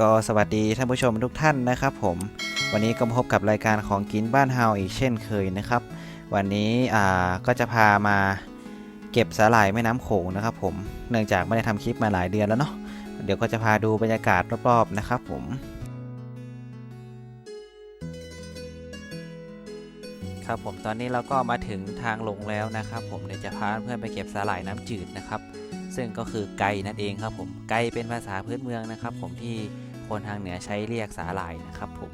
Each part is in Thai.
ก็สวัสดีท่านผู้ชมทุกท่านนะครับผมวันนี้ก็พบกับรายการของกินบ้านเฮาอีกเช่นเคยนะครับ วันนี้อ่าก็จะพามาเก็บสาหร่ายแม่น้ำโขงนะครับผมเนื่องจากไม่ได้ทำคลิปมาหลายเดือนแล้วเนาะเดี๋ยวก็จะพาดูบรรยากาศรอบๆนะครับผมครับผมตอนนี้เราก็มาถึงทางลงแล้วนะครับ ผมเดี๋ยวจะพาเพื่อนไปเก็บสาหร่ายน้ำจืดนะครับ ซึ่งก็คือไก่นั่นเองครับผมไก่เป็นภาษาพื้นเมืองนะครับ ผมที่คนทางเหนือใช้เรียกสาหร่ายนะครับผม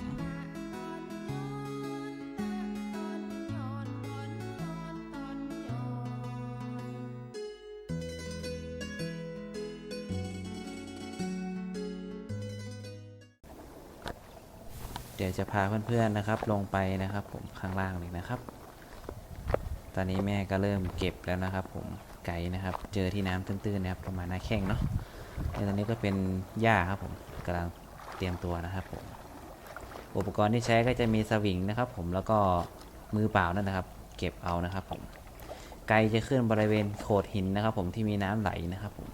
เดี๋ยวจะพาเพื่อนๆนะครับลงไปนะครับผมข้างล่างเลยนะครับ ตอนนี้แม่ก็เริ่มเก็บแล้วนะครับผม ไก่นะครับ เจอที่น้ำตื้นๆนะครับประมาณหน้าแข้งเนาะแล้ตอนนี้ก็เป็นหญ้าครับผมกำลังเตรียมตัวนะครับผมอุปกรณ์ที่ใช้ก็จะมีสวิงนะครับ ผมแล้วก็มือเปล่านั่นนะครับ เก็บเอานะครับผมไก่จะขึ้นบริเวณโขดหินนะครับ ผมที่มีน้ำไหลนะครับผม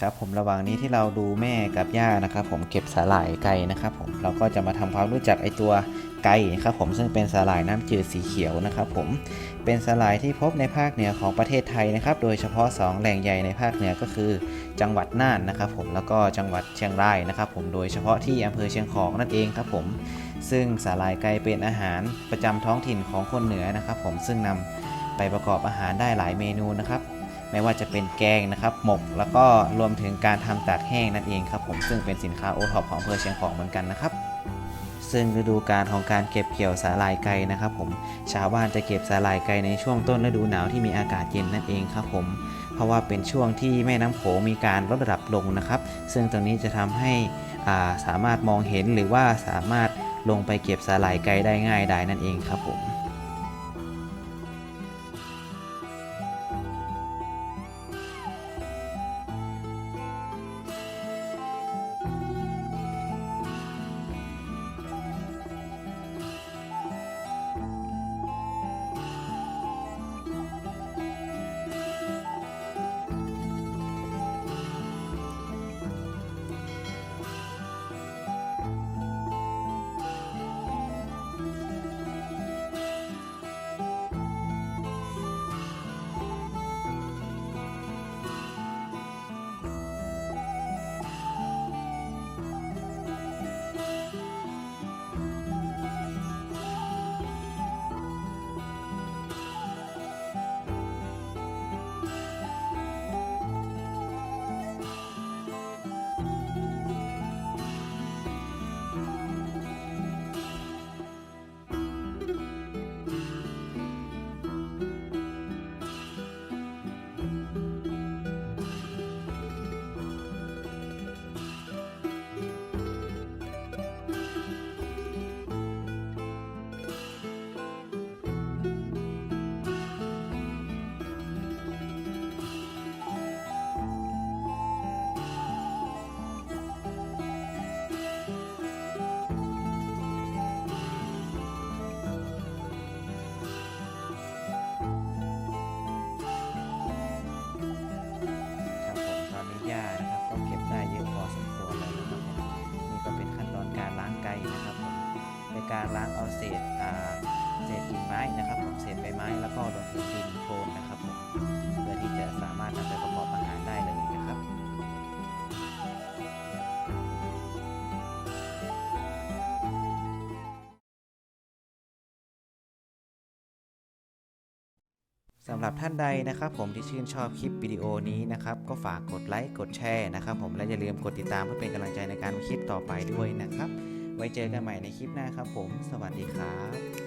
ครับผมระหว่างนี้ที่เราดูแม่กับย่านะครับ ผมเก็บสาหร่ายไก่นะครับ ผมเราก็จะมาทำความรู้จักไอตัว ไก่นะครับผมซึ่งเป็นสาหร่ายน้ำจืดสีเขียวนะครับผมเป็นสาหร่ายที่พบในภาคเหนือของประเทศไทยนะครับ โดยเฉพาะ 2 แหล่งใหญ่ในภาคเหนือก็คือ จังหวัดน่านนะครับ ผมแล้วก็จังหวัดเชียงรายนะครับ ผมโดยเฉพาะที่อำเภอเชียงของนั่นเองครับผมซึ่งสาหร่ายไก่เป็นอาหารประจำท้องถิ่นของคนเหนือนะครับ ผมซึ่งนำไปประกอบอาหารได้หลายเมนูนะครับไม่ว่าจะเป็นแกงนะครับ หมก แล้วก็รวมถึงการทำตากแห้งนั่นเองครับผม ซึ่งเป็นสินค้าโอท็อปของอำเภอเชียงของเหมือนกันนะครับ ซึ่งฤดูการของการเก็บเกี่ยวสาหร่ายไก่นะครับผมชาวบ้านจะเก็บสาหร่ายไก่ในช่วงต้นฤดูหนาวที่มีอากาศเย็นนั่นเองครับผมเพราะว่าเป็นช่วงที่แม่น้ำโขงมีการลดระดับลงนะครับ ซึ่งตรงนี้จะทำให้อ่าสามารถมองเห็นหรือว่าสามารถลงไปเก็บสาหร่ายไก่ได้ง่ายได้นั่นเองครับผม ษอ่าเศษกิ่งไม้นะครับผมเศษใบไม้แล้วก็รวมถึงดินโคลนนะครับผมเพื่อที่จะสามารถนำไปประกอบอาหารได้เลยนะครับสำหรับท่านใดนะครับผมที่ชื่นชอบคลิปวิดีโอนี้นะครับก็ฝากกดไลค์กดแชร์นะครับผมและอย่าลืมกดติดตามเพื่อเป็นกำลังใจในการคลิปต่อไปด้วยนะครับ ไว้เจอกันใหม่ในคลิปหน้าครับผม สวัสดีครับ